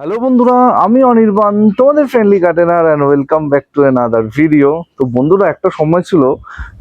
Hello বন্ধুরা, আমি অনির্বাণ, তোমাদের friendly gardener and welcome back to other video তো বন্ধুরা, একটা সময় ছিল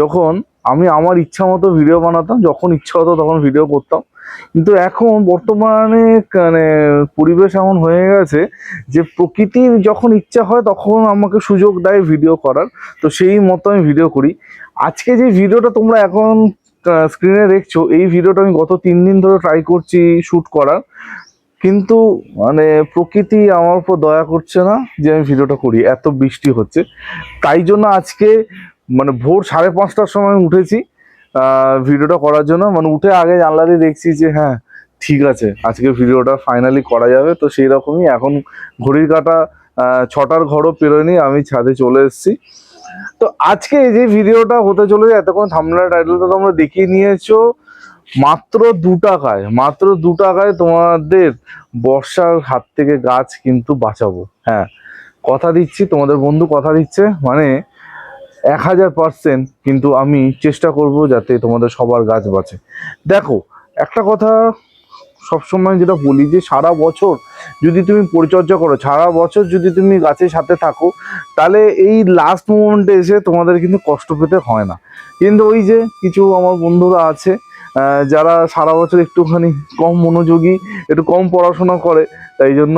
যখন আমি আমার ইচ্ছা মতো ভিডিও বানাতাম, যখন ইচ্ছা হতো তখন ভিডিও করতাম। কিন্তু এখন বর্তমানে মানে পরিবেশ এমন হয়ে গেছে যে প্রকৃতির যখন ইচ্ছা হয় তখন আমাকে সুযোগ দেয় ভিডিও করার। তো সেই মতো আমি ভিডিও করি। আজকে যে ভিডিওটা তোমরা এখন স্ক্রিনে দেখছ, এই ভিডিওটা আমি গত তিন দিন ধরে ট্রাই করছি শ্যুট করার। কিন্তু মানে প্রকৃতি আমার উপর দয়া করছে না যে আমি ভিডিওটা করি, এত বৃষ্টি হচ্ছে। তাই জন্য আজকে মানে ভোর সাড়ে পাঁচটার সময় উঠেছি ভিডিওটা করার জন্য। মানে উঠে আগে জানলা দিয়ে দেখছি যে হ্যাঁ ঠিক আছে, আজকে ভিডিওটা ফাইনালি করা যাবে। তো সেই রকমই এখন ঘড়ির কাটা ছটার ঘরও পেরোয়নি, আমি ছাদে চলে এসেছি। তো আজকে যে ভিডিওটা হতে চলেছে, এতক্ষণ থামলা টাইটেলটা তোমরা দেখিয়ে নিয়েছো। মাত্র দু টাকায়, মাত্র দু টাকায় তোমাদের বর্ষার হাত থেকে গাছ কিন্তু বাঁচাবো হ্যাঁ। কথা দিচ্ছি, তোমাদের বন্ধু কথা দিচ্ছে মানে এক হাজার পার্সেন্ট কিন্তু আমি চেষ্টা করব যাতে তোমাদের সবার গাছ বাঁচে। দেখো, একটা কথা সবসময় যেটা বলি যে, সারা বছর যদি তুমি পরিচর্যা করো, সারা বছর যদি তুমি গাছের সাথে থাকো, তাহলে এই লাস্ট মোমেন্টে এসে তোমাদের কিন্তু কষ্ট পেতে হয় না। কিন্তু ওই যে কিছু আমার বন্ধুরা আছে যারা সারা বছর একটুখানি কম মনোযোগী, একটু কম পড়াশোনা করে, তাই জন্য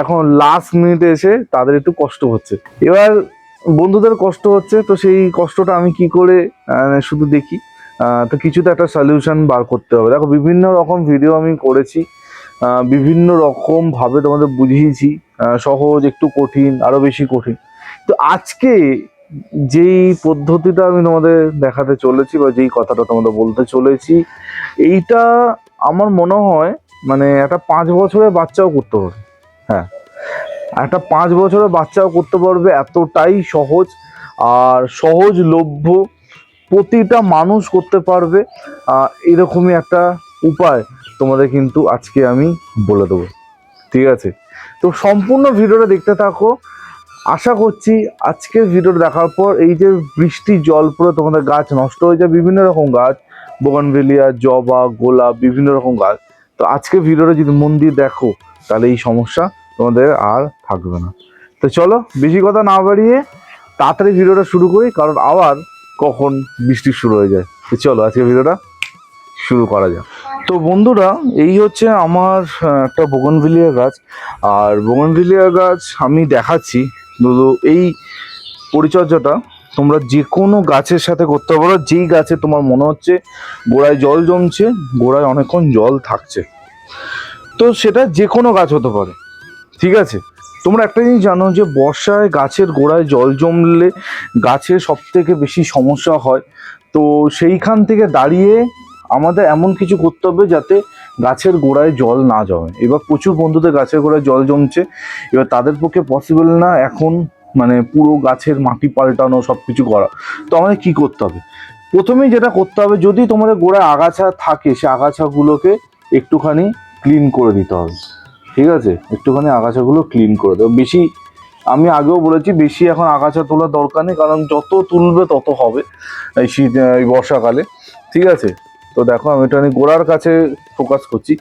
এখন লাস্ট মিনিটে এসে তাদের একটু কষ্ট হচ্ছে। এবার বন্ধুদের কষ্ট হচ্ছে, তো সেই কষ্টটা আমি কি করে শুধু দেখি। তো কিছু তো একটা সলিউশন বার করতে হবে। দেখো, বিভিন্ন রকম ভিডিও আমি করেছি বিভিন্ন রকম ভাবে তোমাদের বুঝিয়েছি সহজ, একটু কঠিন, আরও বেশি কঠিন। তো আজকে যেই পদ্ধতিটা আমি তোমাদের দেখাতে চলেছি বা যেই কথাটা তোমাদের বলতে চলেছি, এইটা আমার মনে হয় মানে একটা পাঁচ বছরের বাচ্চাও করতে পারবে। হ্যাঁ একটা পাঁচ বছরের বাচ্চাও করতে পারবে এতটাই সহজ আর সহজলভ্য প্রতিটা মানুষ করতে পারবে। এরকমই একটা উপায় তোমাদের কিন্তু আজকে আমি বলে দেবো। ঠিক আছে? তো সম্পূর্ণ ভিডিওটা দেখতে থাকো। আশা করছি আজকের ভিডিওটা দেখার পর এই যে বৃষ্টি, জল পড়ে তোমাদের গাছ নষ্ট হয়ে যায়, বিভিন্ন রকম গাছ, বোগানভেলিয়া, জবা, গোলাপ, বিভিন্ন রকম গাছ। তো আজকে ভিডিওটা যদি মন দিয়ে দেখো, তাহলে এই সমস্যা তোমাদের আর থাকবে না। তো চলো, বেশি কথা না বাড়িয়ে তাড়াতাড়ি ভিডিওটা শুরু করি, কারণ আবার কখন বৃষ্টি শুরু হয়ে যায়। তো চলো আজকে ভিডিওটা শুরু করা যাক। তো বন্ধুরা, এই হচ্ছে আমার একটা বোগনভিলিয়া গাছ। আর বোগনভিলিয়া গাছ আমি দেখাচ্ছি তো এই পরিচর্যাটা তোমরা যে কোনো গাছের সাথে করতে পারো। যেই গাছে তোমার মনে হচ্ছে গোড়ায় জল জমছে, গোড়ায় অনেকক্ষণ জল থাকছে। তো সেটা যে কোনো গাছ হতে পারে। ঠিক আছে? তোমরা একটা জিনিস জানো যে, বর্ষায় গাছের গোড়ায় জল জমলে গাছের সব থেকে বেশি সমস্যা হয়। তো সেইখান থেকে দাঁড়িয়ে আমাদের এমন কিছু করতে হবে যাতে গাছের গোড়ায় জল না জমে। এবার প্রচুর বন্ধুদের গাছের গোড়ায় জল জমছে। এবার তাদের পক্ষে পসিবল না এখন মানে পুরো গাছের মাটি পাল্টানো সব কিছু করা। তো আমাদের কী করতে হবে? প্রথমেই যেটা করতে হবে, যদি তোমাদের গোড়ায় আগাছা থাকে, সে আগাছাগুলোকে একটুখানি ক্লিন করে দিতে হবে। ঠিক আছে? একটুখানি আগাছাগুলো ক্লিন করে দেবে। বেশি, আমি আগেও বলেছি, বেশি এখন আগাছা তোলার দরকার নেই, কারণ যত তুলবে তত হবে এই শীত, এই বর্ষাকালে। ঠিক আছে? তো দেখো, আমি একটুখানি গোড়ার কাছে ফোকাস করছি।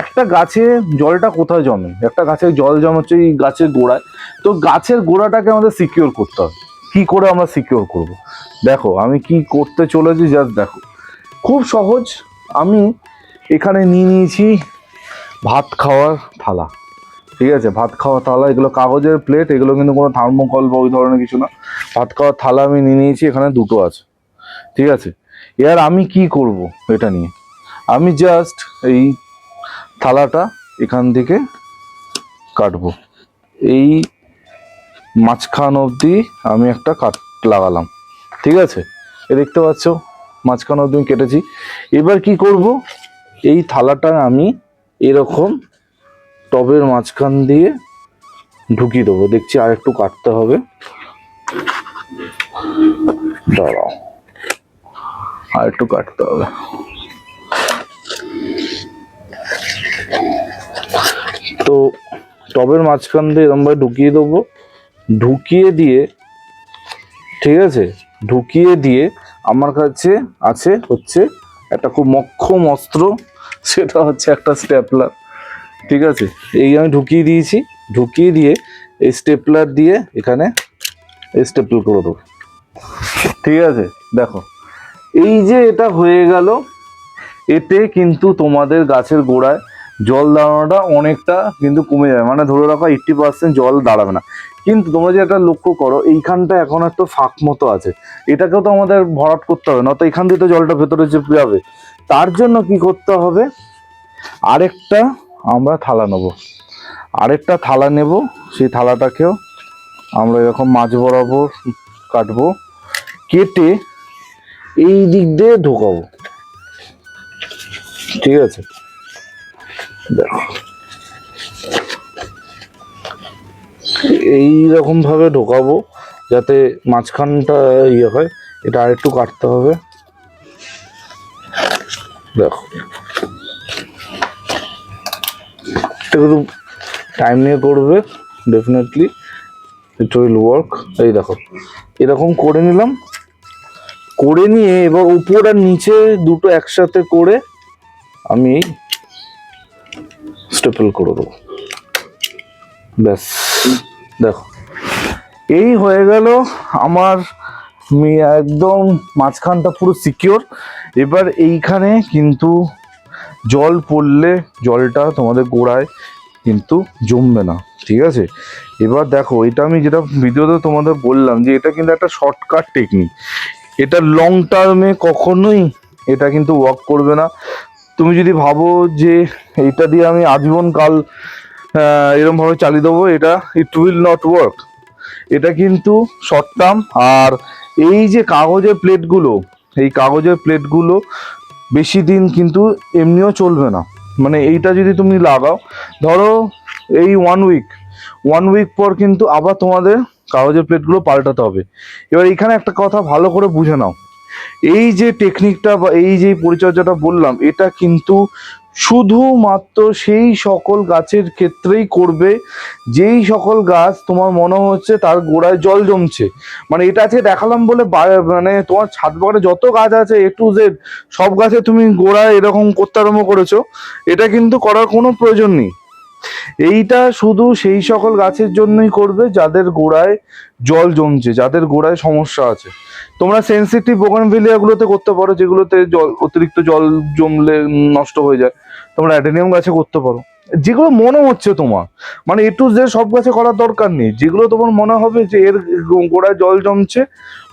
একটা গাছে জলটা কোথায় জমে? একটা গাছে জল জমাচ্ছে এই গাছের গোড়ায়। তো গাছের গোড়াটাকে আমাদের সিকিওর করতে হবে। কি করে আমরা সিকিওর করব? দেখো, আমি কি করতে চলেছি জাস্ট দেখো। খুব সহজ, আমি এখানে নিয়ে নিয়েছি ভাত খাওয়ার থালা। ঠিক আছে, ভাত খাওয়ার থালা, এগুলো কাগজের প্লেট এগুলো কিন্তু কোনো থার্মোকল বা ওই ধরনের কিছু না। ভাত খাওয়ার থালা আমি নিয়ে নিয়েছি, এখানে দুটো আছে। ঠিক আছে এবার আমি কি করব এটা নিয়ে? আমি জাস্ট এই থালাটা এখান থেকে কাটবো। এই মাঝখান অবধি আমি একটা কাট লাগালাম। ঠিক আছে? এ দেখতে পাচ্ছ, মাঝখান অবধি আমি কেটেছি। এবার কি করব? এই থালাটা আমি এরকম টবের মাঝখান দিয়ে ঢুকিয়ে দেবো। দেখছি আর একটু কাটতে হবে। দাঁড়াও। আর একটু কাটতে হবে। তো টবের মাঝখান দিয়ে এরমভাবে ঢুকিয়ে দেবো। ঢুকিয়ে দিয়ে, ঠিক আছে? ঢুকিয়ে দিয়ে আমার কাছে আছে হচ্ছে একটা খুব মক্ষম অস্ত্র, সেটা হচ্ছে একটা স্টেপলার, ঠিক আছে? এই আমি ঢুকিয়ে দিয়েছি। ঢুকিয়ে দিয়ে এই স্টেপলার দিয়ে এখানে স্টেপল করে দেবো। ঠিক আছে? দেখো। এই যে এটা হয়ে গেল, এতে কিন্তু তোমাদের গাছের গোড়ায় জল দাঁড়ানোটা অনেকটা কিন্তু কমে যাবে। মানে ধরে রাখো এইট্টি পার্সেন্ট জল দাঁড়াবে না। কিন্তু তোমরা যে একটা লক্ষ্য করো, এইখানটা এখন একটু ফাঁক মতো আছে। এটাকেও তো আমাদের ভরাট করতে হবে না তো এখান দিয়ে তো জলটা ভেতরে চেপে যাবে। তার জন্য কি করতে হবে? আরেকটা আমরা থালা নেব। আরেকটা থালা নেব, সেই থালাটাকেও আমরা এরকম মাছ বরাবর কাটবো, কেটে এই দিক দিয়ে ঢোকাবো। ঠিক আছে? দেখো। এই রকম ভাবে ঢোকাবো যাতে মাঝখানটা ইয়ে হয়, এটা আরেকটু কাটতে হবে। দেখো। টাইম নিয়ে করবে ডেফিনেটলি ইট উইল ওয়ার্ক এই দেখো। এরকম করে নিলাম করে নিয়ে এবার উপর আর নিচে দুটো একসাথে করে আমি স্টেপল করে দেবো। ব্যাস, দেখো। এই হয়ে গেল আমার একদম মাঝখানটা পুরো সিকিওর এবার এইখানে কিন্তু জল পড়লে জলটা তোমাদের গোড়ায় কিন্তু জমবে না, ঠিক আছে? এবার দেখো, এটা আমি যেটা ভিডিওতে তোমাদের বললাম যে এটা কিন্তু একটা শর্টকাট টেকনিক এটা লং টার্মে কখনোই এটা কিন্তু ওয়ার্ক করবে না। তুমি যদি ভাবো যে এইটা দিয়ে আমি আজীবন কাল এরকম ভাবে চালিয়ে দেবো, এটা ইট উইল নট ওয়ার্ক এটা কিন্তু শর্ট টার্ম আর এই যে কাগজের প্লেটগুলো এই কাগজের প্লেটগুলো বেশি দিন কিন্তু এমনিও চলবে না। মানে এইটা যদি তুমি লাগাও, ধরো এই ওয়ান উইক ওয়ান উইক পর কিন্তু আবার তোমাদের কাগজের প্লেটগুলো পাল্টাতে হবে। এবার এখানে একটা কথা ভালো করে বুঝে নাও। এই যে টেকনিকটা বা এই যে পরিচর্যাটা বললাম, এটা কিন্তু শুধুমাত্র সেই সকল গাছের ক্ষেত্রেই করবে। যেই সকল গাছ তোমার মনে হচ্ছে তার গোড়ায় জল জমছে। মানে এটা আজকে দেখালাম বলে মানে তোমার ছাদ বাগানে যত গাছ আছে এ টু জেড সব গাছে তুমি গোড়ায় এরকম করতে আরম্ভ করেছ। এটা কিন্তু করার কোনো প্রয়োজন নেই। এইটা শুধু সেই সকল গাছের জন্যই করবে যাদের গোড়ায় জল জমছে, যাদের গোড়ায় সমস্যা আছে। তোমরা সেন্সিটিভ বোগানভিলিয়াগুলোতে করতে পারো, যেগুলোতে জল, অতিরিক্ত জল জমলে নষ্ট হয়ে যায়। তোমরা অ্যাডেনিয়াম গাছে করতে পারো। যেগুলো মনে হচ্ছে তোমার। মানে এ টু সব গাছে করার দরকার নেই। যেগুলো তোমার মনে হবে যে এর গোড়ায় জল জমছে,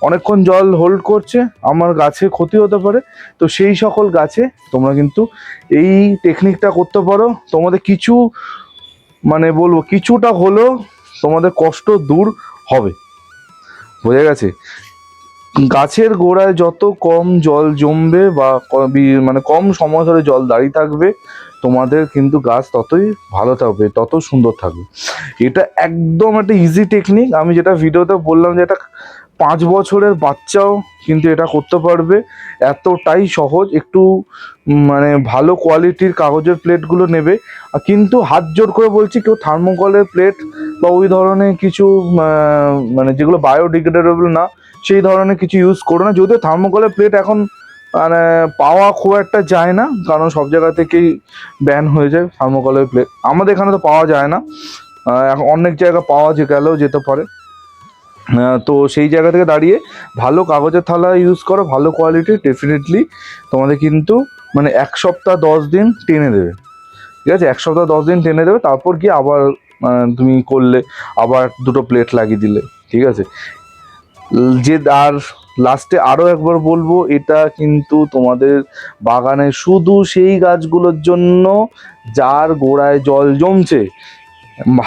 অনেকক্ষণ জল হোল্ড করছে, আমার গাছে ক্ষতি হতে পারে, তো সেই সকল গাছে তোমরা কিন্তু এই টেকনিকটা করতে পারো। তোমাদের কিছু মানে বলব, কিছুটা হলেও তোমাদের কষ্ট দূর হবে। বোঝা গেছে? গাছের গোড়ায় যত কম জল জমবে বা মানে কম সময় ধরে জল দাঁড়িয়ে থাকবে তোমাদের কিন্তু গাছ ততই ভালো থাকবে, তত সুন্দর থাকবে। এটা একদম একটা ইজি টেকনিক আমি যেটা ভিডিওতে বললাম যে এটা পাঁচ বছরের বাচ্চাও কিন্তু এটা করতে পারবে। এতটাই সহজ, একটু মানে ভালো কোয়ালিটির কাগজের প্লেটগুলো নেবে। কিন্তু হাত জোর করে বলছি, কেউ থার্মোকলের প্লেট বা ওই ধরনের কিছু মানে যেগুলো বায়োডিগ্রেডেবল না, সেই ধরনের কিছু ইউজ করো না। যদিও থার্মোকলের প্লেট এখন মানে পাওয়া খুব একটা যায় না, কারণ সব জায়গা থেকেই ব্যান হয়ে যায় থার্মোকলের প্লেট আমাদের এখানে তো পাওয়া যায় না। এখন অনেক জায়গা পাওয়া যে গেলেও যেতে পারে। তো সেই জায়গা থেকে দাঁড়িয়ে ভালো কাগজের থালা ইউজ করো, ভালো কোয়ালিটি ডেফিনেটলি তোমাদের কিন্তু মানে এক সপ্তাহ দশ দিন টেনে দেবে। ঠিক আছে? এক সপ্তাহ দশ দিন টেনে দেবে, তারপর গিয়ে আবার তুমি করলে, আবার দুটো প্লেট লাগিয়ে দিলে। ঠিক আছে? যে, আর লাস্টে আরও একবার বলব, এটা কিন্তু তোমাদের বাগানে শুধু সেই গাছগুলোর জন্য যার গোড়ায় জল জমছে।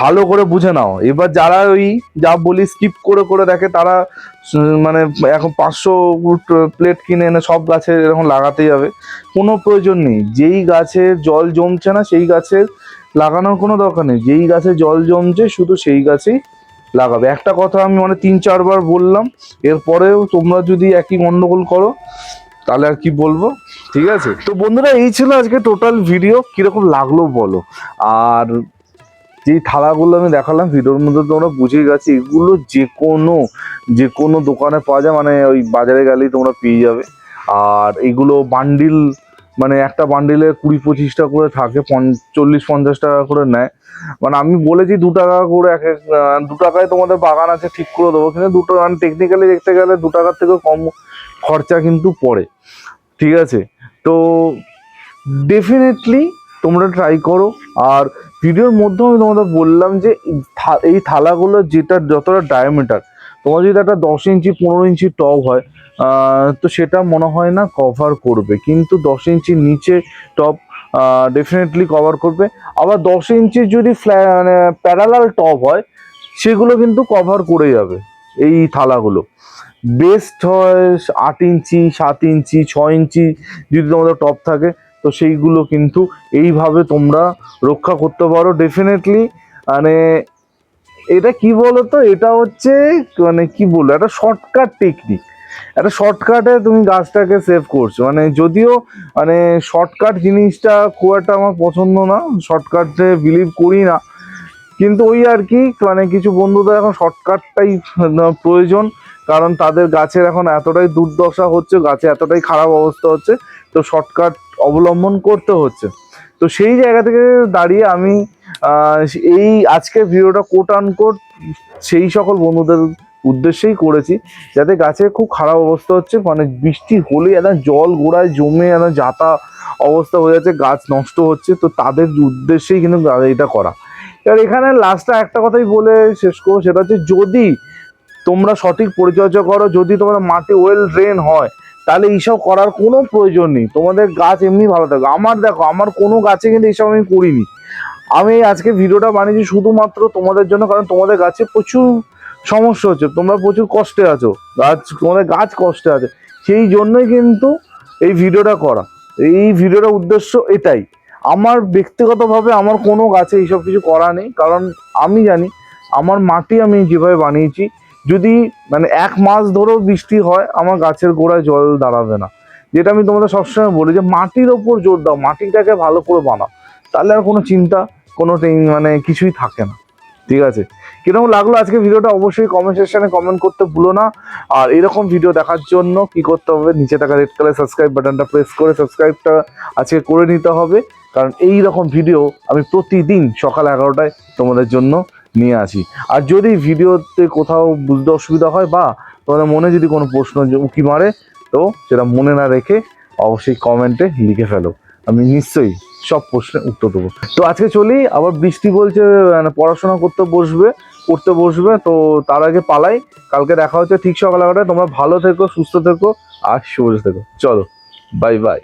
ভালো করে বুঝে নাও। এবার যারা ওই যা বলি স্কিপ করে করে দেখে, তারা মানে এখন পাঁচশো প্লেট কিনে এনে সব গাছে এরকম লাগাতে যাবে কোনো প্রয়োজন নেই। যেই গাছে জল জমছে না, সেই গাছের লাগানোর কোনো দরকার নেই। যেই গাছে জল জমছে, শুধু সেই গাছেই লাগাবে। একটা কথা আমি মানে তিন, চারবার বললাম, এরপরেও তোমরা যদি একই গন্ডগোল করো, তাহলে আর কি বলব? ঠিক আছে? তো বন্ধুরা, এই ছিল আজকে টোটাল ভিডিও কীরকম লাগল বলো? আর যেই থালাগুলো আমি দেখালাম, ভিডিওর মধ্যে তোমরা বুঝে গেছি, এগুলো যে কোনো যে কোনো দোকানে পাওয়া যায় মানে ওই বাজারে গেলেই তোমরা পেয়ে যাবে। আর এগুলো বান্ডিল মানে একটা বান্ডিলে কুড়ি পঁচিশটা করে থাকে চল্লিশ, পঞ্চাশ টাকা করে নেয়। মানে আমি বলেছি দু টাকা করে এক এক দু টাকায় তোমাদের বাগান আছে, ঠিক করে দেবো। কিন্তু দুটো মানে টেকনিক্যালি দেখতে গেলে দু টাকার থেকেও কম খরচা কিন্তু পড়ে। ঠিক আছে? তো ডেফিনেটলি তোমরা ট্রাই করো। আর ভিডিওর মধ্যে আমি তোমাদের বললাম যে এই থালাগুলো যেটা, যতটা ডায়ামিটার তোমার যদি একটা দশ ইঞ্চি, পনেরো ইঞ্চি টব হয় তো সেটা মনে হয় না কভার করবে। কিন্তু দশ ইঞ্চির নিচে টপ ডেফিনেটলি কভার করবে। আবার দশ ইঞ্চির যদি মানে প্যারালাল টপ হয়, সেগুলো কিন্তু কভার করে যাবে এই থালাগুলো। বেস্ট হয় আট ইঞ্চি, সাত ইঞ্চি, ছ ইঞ্চি যদি তোমাদের টপ থাকে, তো সেইগুলো কিন্তু এইভাবে তোমরা রক্ষা করতে পারো। ডেফিনেটলি মানে এটা কি বলো তো এটা হচ্ছে মানে কি বলব? একটা শর্টকাট টেকনিক একটা শর্টকাটে তুমি গাছটাকে সেভ করছ। মানে যদিও মানে শর্টকাট জিনিসটা খুব একটা আমার পছন্দ না শর্টকাটে বিলিভ করি না। কিন্তু ওই আর কি মানে কিছু বন্ধুদের এখন শর্টকাটটাই প্রয়োজন, কারণ তাদের গাছের এখন এতটাই দুর্দশা হচ্ছে, গাছে এতটাই খারাপ অবস্থা হচ্ছে, তো শর্টকাট অবলম্বন করতে হচ্ছে। তো সেই জায়গা থেকে দাঁড়িয়ে আমি এই আজকের ভিডিওটা কোট আন কোট সেই সকল বন্ধুদের উদ্দেশ্যেই করেছি, যাতে গাছের খুব খারাপ অবস্থা হচ্ছে মানে বৃষ্টি হলে একদম জল গোড়ায় জমে একদম যাতা অবস্থা হয়ে যাচ্ছে, গাছ নষ্ট হচ্ছে, তো তাদের উদ্দেশ্যেই কিন্তু এটা করা। এবার এখানে লাস্টে একটা কথাই বলে শেষ করব, সেটা হচ্ছে যদি তোমরা সঠিক পরিচর্যা করো, যদি তোমাদের মাটি ওয়েল ড্রেন হয়, তাহলে এইসব করার কোনো প্রয়োজন নেই। তোমাদের গাছ এমনি ভালো থাকবে। আমার দেখো, আমার কোনো গাছে কিন্তু এইসব আমি করিনি। আমি আজকে ভিডিওটা বানিয়েছি শুধুমাত্র তোমাদের জন্য, কারণ তোমাদের গাছে প্রচুর সমস্যা হচ্ছে। তোমরা প্রচুর কষ্টে আছো। গাছ, তোমাদের গাছ কষ্টে আছে। সেই জন্যই কিন্তু এই ভিডিওটা করা। এই ভিডিওটার উদ্দেশ্য এটাই। আমার ব্যক্তিগতভাবে আমার কোনো গাছে এইসব কিছু করা নেই, কারণ আমি জানি আমার মাটি আমি যেভাবে বানিয়েছি, যদি মানে এক মাস ধরেও বৃষ্টি হয়, আমার গাছের গোড়ায় জল দাঁড়াবে না। যেটা আমি তোমাদের সবসময় বলি যে মাটির ওপর জোর দাও, মাটিটাকে ভালো করে বানাও। তাহলে আর কোনো চিন্তা কোনো মানে কিছুই থাকে না। ঠিক আছে? কীরকম লাগল আজকে ভিডিওটা? অবশ্যই কমেন্ট সেকশনে কমেন্ট করতে ভুলো না। আর এরকম ভিডিও দেখার জন্য কি করতে হবে? নিচে থাকা রেড কালার সাবস্ক্রাইব বাটনটা প্রেস করে সাবস্ক্রাইবটা আজকে করে নিতে হবে। কারণ এই রকম ভিডিও আমি প্রতিদিন সকাল এগারোটায় তোমাদের জন্য নিয়ে আসি। আর যদি ভিডিওতে কোথাও বুঝতে অসুবিধা হয় বা তোমাদের মনে যদি কোনো প্রশ্ন উকি মারে, তো সেটা মনে না রেখে অবশ্যই কমেন্টে লিখে ফেলো। আমি নিশ্চয়ই সব প্রশ্নের উত্তর দেবো। তো আজকে চলি, আবার বৃষ্টি বলছে মানে পড়াশোনা করতে বসবে করতে বসবে, তো তার আগে পালাই। কালকে দেখা হচ্ছে ঠিক সকাল এগারোটায় তোমরা ভালো থেকো, সুস্থ থেকো, আর সুস্থ থেকো। চলো বাই বাই